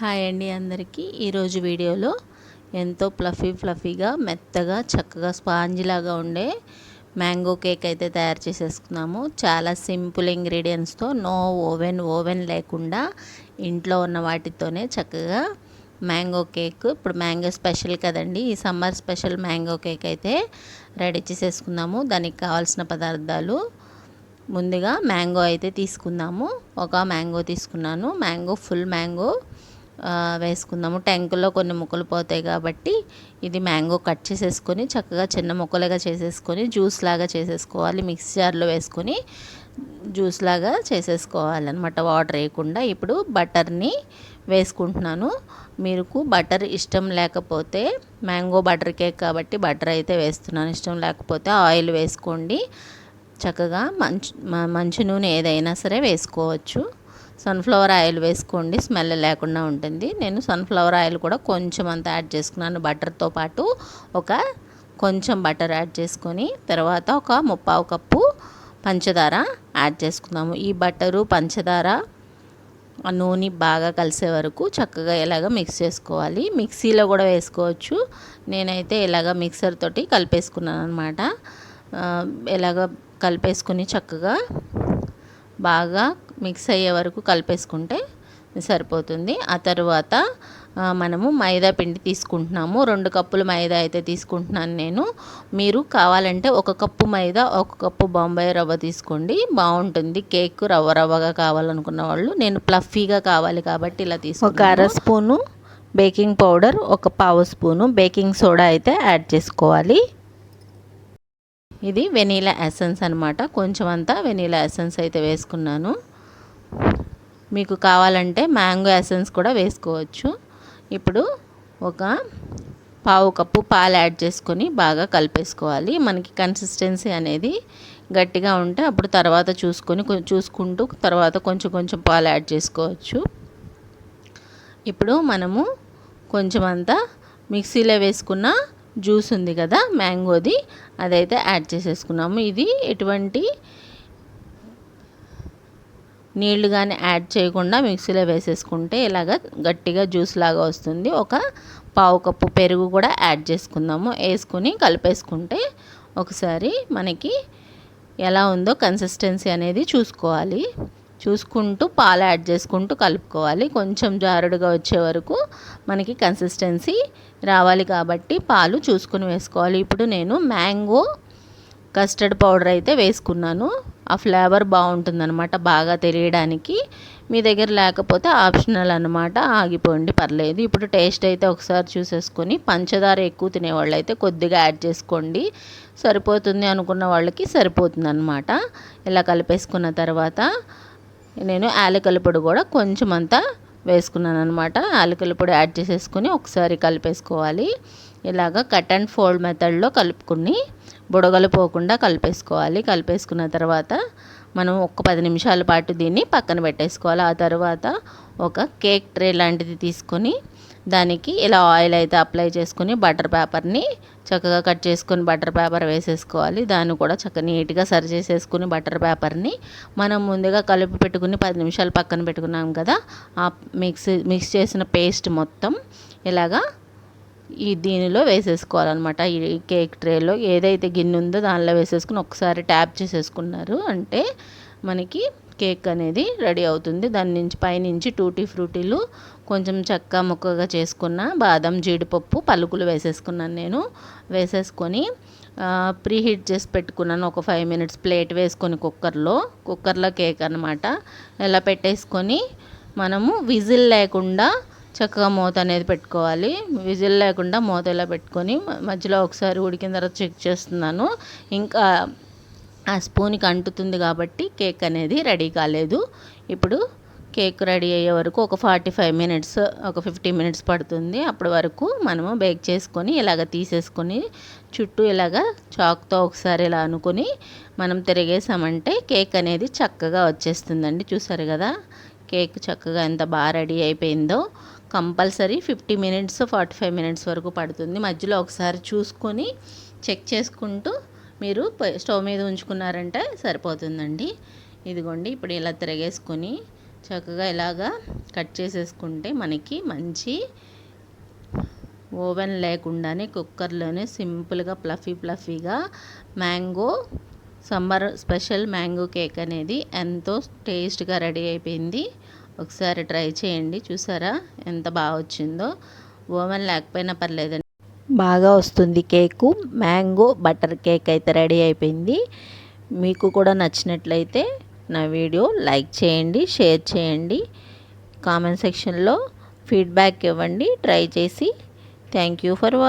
Hi అండి అందరికీ. ఈరోజు వీడియోలో ఎంతో ఫ్లఫీ ఫ్లఫీగా మెత్తగా చక్కగా స్పాంజ్ లాగా ఉండే మ్యాంగో కేక్ అయితే తయారు చేసేసుకున్నాము. చాలా సింపుల్ ఇంగ్రీడియంట్స్తో నో ఓవెన్ ఓవెన్ లేకుండా ఇంట్లో ఉన్న వాటితోనే చక్కగా మ్యాంగో కేక్. ఇప్పుడు మ్యాంగో స్పెషల్ కదండి ఈ సమ్మర్ స్పెషల్ మ్యాంగో కేక్ అయితే రెడీ చేసేసుకున్నాము. దానికి కావాల్సిన పదార్థాలు ముందుగా మ్యాంగో అయితే తీసుకుందాము. ఒక మ్యాంగో తీసుకున్నాను. Mango full mango. వేసుకుందాము. ట్యాంకుల్లో కొన్ని ముక్కలు పోతాయి కాబట్టి ఇది మ్యాంగో కట్ చేసేసుకొని చక్కగా చిన్న ముక్కలుగా చేసేసుకొని జ్యూస్ లాగా చేసేసుకోవాలి. మిక్సీ జార్లో వేసుకొని జ్యూస్ లాగా చేసేసుకోవాలన్నమాట. వాటర్ వేయకుండా ఇప్పుడు బటర్ని వేసుకుంటున్నాను. మీకు బటర్ ఇష్టం లేకపోతే మ్యాంగో బటర్ కేక్ కాబట్టి బటర్ అయితే వేస్తున్నాను. ఇష్టం లేకపోతే ఆయిల్ వేసుకోండి. చక్కగా మంచి మంచి నూనె ఏదైనా సరే వేసుకోవచ్చు. సన్ఫ్లవర్ ఆయిల్ వేసుకోండి స్మెల్ లేకుండా ఉంటుంది. నేను సన్ఫ్లవర్ ఆయిల్ కూడా కొంచెం అంత యాడ్ చేసుకున్నాను. బటర్తో పాటు ఒక కొంచెం బటర్ యాడ్ చేసుకొని తర్వాత ఒక ముప్పావు కప్పు పంచదార యాడ్ చేసుకుందాము. ఈ బటరు పంచదార ఆ నూనె బాగా కలిసే వరకు చక్కగా ఇలాగ మిక్స్ చేసుకోవాలి. మిక్సీలో కూడా వేసుకోవచ్చు. నేనైతే ఇలాగ మిక్సర్ తోటి కలిపేసుకున్నాను అనమాట ఇలాగ కలిపేసుకుని చక్కగా బాగా మిక్స్ అయ్యే వరకు కలిపేసుకుంటే సరిపోతుంది. ఆ తర్వాత మనము మైదా పిండి తీసుకుంటున్నాము. రెండు కప్పులు మైదా అయితే తీసుకుంటున్నాను నేను. మీరు కావాలంటే ఒక కప్పు మైదా ఒక కప్పు బొంబాయి రవ్వ తీసుకోండి. బాగుంటుంది. కేక్ రవ్వ రవ్వగా కావాలనుకున్న వాళ్ళు నేను ప్లఫీగా కావాలి కాబట్టి ఇలా తీసుకు ఒక అర స్పూను బేకింగ్ పౌడర్ ఒక పావు స్పూను బేకింగ్ సోడా అయితే యాడ్ చేసుకోవాలి. ఇది వెనీలా ఎసెన్స్ అనమాట కొంచెం అంతా వెనీలా ఎసెన్స్ అయితే వేసుకున్నాను. మీకు కావాలంటే మ్యాంగో ఎసెన్స్ కూడా వేసుకోవచ్చు. ఇప్పుడు ఒక పావు కప్పు పాలు యాడ్ చేసుకొని బాగా కలిపేసుకోవాలి. మనకి కన్సిస్టెన్సీ అనేది గట్టిగా ఉంటే అప్పుడు తర్వాత చూసుకొని చూసుకుంటూ తర్వాత కొంచెం కొంచెం పాలు యాడ్ చేసుకోవచ్చు. ఇప్పుడు మనము కొంచెం అంతా మిక్సీలో వేసుకున్న జ్యూస్ ఉంది కదా మ్యాంగోది అదైతే యాడ్ చేసేసుకున్నాము. ఇది ఎటువంటి నీళ్ళు కానీ యాడ్ చేయకుండా మిక్సీలో వేసేసుకుంటే ఇలాగ గట్టిగా జ్యూస్ లాగా వస్తుంది. ఒక పావు కప్పు పెరుగు కూడా యాడ్ చేసుకుందాము. వేసుకుని కలిపేసుకుంటే ఒకసారి మనకి ఎలా ఉందో కన్సిస్టెన్సీ అనేది చూసుకోవాలి. చూసుకుంటూ పాలు యాడ్ చేసుకుంటూ కలుపుకోవాలి. కొంచెం జారుడుగా వచ్చే వరకు మనకి కన్సిస్టెన్సీ రావాలి కాబట్టి పాలు చూసుకుని వేసుకోవాలి. ఇప్పుడు నేను మ్యాంగో కస్టర్డ్ పౌడర్ అయితే వేసుకున్నాను. ఆ ఫ్లేవర్ బాగుంటుందన్నమాట బాగా తెలియడానికి. మీ దగ్గర లేకపోతే ఆప్షనల్ అనమాట ఆగిపోండి పర్లేదు. ఇప్పుడు టేస్ట్ అయితే ఒకసారి చూసేసుకొని పంచదార ఎక్కువ తినేవాళ్ళు అయితే కొద్దిగా యాడ్ చేసుకోండి. సరిపోతుంది అనుకున్న వాళ్ళకి సరిపోతుంది అనమాట ఇలా కలిపేసుకున్న తర్వాత నేను యాలకల పొడి కూడా కొంచెం అంతా వేసుకున్నాను అనమాట అలకల పొడి యాడ్ చేసేసుకొని ఒకసారి కలిపేసుకోవాలి. ఇలాగ కట్ అండ్ ఫోల్డ్ మెథడ్లో కలుపుకుని బుడగలు పోకుండా కలిపేసుకోవాలి. కలిపేసుకున్న తర్వాత మనం ఒక పది నిమిషాల పాటు దీన్ని పక్కన పెట్టేసుకోవాలి. ఆ తర్వాత ఒక కేక్ ట్రే లాంటిది తీసుకొని దానికి ఇలా ఆయిల్ అయితే అప్లై చేసుకుని బటర్ పేపర్ని చక్కగా కట్ చేసుకొని బటర్ పేపర్ వేసేసుకోవాలి. దాన్ని కూడా చక్కగా నీట్గా సరి చేసేసుకుని బటర్ పేపర్ని మనం ముందుగా కలిపి పెట్టుకుని పది నిమిషాలు పక్కన పెట్టుకున్నాం కదా ఆ మిక్స్ మిక్స్ చేసిన పేస్ట్ మొత్తం ఇలాగా ఈ దీనిలో వేసేసుకోవాలన్నమాట. ఈ కేక్ ట్రేలో ఏదైతే గిన్నె ఉందో దానిలో వేసేసుకుని ఒకసారి ట్యాప్ చేసేసుకున్నారు. అంటే మనకి కేక్ అనేది రెడీ అవుతుంది. దాని నుంచి పైనుంచి టూటీ ఫ్రూటీలు కొంచెం చెక్క ముక్కగా చేసుకున్న బాదం జీడిపప్పు పలుకులు వేసేసుకున్నాను నేను. వేసేసుకొని ప్రీ హీట్ చేసి పెట్టుకున్నాను. ఒక ఫైవ్ మినిట్స్ ప్లేట్ వేసుకొని కుక్కర్లో. కుక్కర్లో కేక్ అనమాట ఇలా పెట్టేసుకొని మనము విజిల్ లేకుండా చక్కగా మూత అనేది పెట్టుకోవాలి. విజిల్ లేకుండా మూత ఇలా పెట్టుకొని మధ్యలో ఒకసారి ఉడికిన తర్వాత చెక్ చేస్తున్నాను. ఇంకా ఆ స్పూన్కి అంటుతుంది కాబట్టి కేక్ అనేది రెడీ కాలేదు. ఇప్పుడు కేక్ రెడీ అయ్యే వరకు ఒక ఫార్టీ ఫైవ్ మినిట్స్ ఒక ఫిఫ్టీ మినిట్స్ పడుతుంది. అప్పటి వరకు మనము బేక్ చేసుకొని ఇలాగ తీసేసుకొని చుట్టూ ఇలాగ చాక్తో ఒకసారి ఇలా అనుకొని మనం తిరిగేసామంటే కేక్ అనేది చక్కగా వచ్చేస్తుందండి. చూసారు కదా? కేక్ చక్కగా ఎంత బాగా రెడీ అయిపోయిందో. Compulsory fifty minutes forty five minutes వరకు పడుతుంది. మధ్యలో ఒకసారి చూసుకొని చెక్ చేసుకుంటూ మీరు స్టవ్ మీద ఉంచుకున్నారంటే సరిపోతుందండి. ఇదిగోండి ఇప్పుడు ఇలా తిరగేసుకొని చక్కగా ఇలాగా కట్ చేసేసుకుంటే మనకి మంచి ఓవెన్ లేకుండానే కుక్కర్లోనే సింపుల్గా fluffy ప్లఫీగా mango summer special mango cake అనేది ఎంతో టేస్ట్గా రెడీ అయిపోయింది. ఒకసారి ట్రై చేయండి చూసారా ఎంత బాగా వచ్చిందో. ఓవెన్ లేకపోయినా పర్లేదండి. బాగా వస్తుంది కేకు. మ్యాంగో బటర్ కేక్ అయితే రెడీ అయిపోయింది. మీకు కూడా నచ్చినట్లయితే నా వీడియో లైక్ చేయండి షేర్ చేయండి. కామెంట్ సెక్షన్లో ఫీడ్బ్యాక్ ఇవ్వండి ట్రై చేసి. Thank you for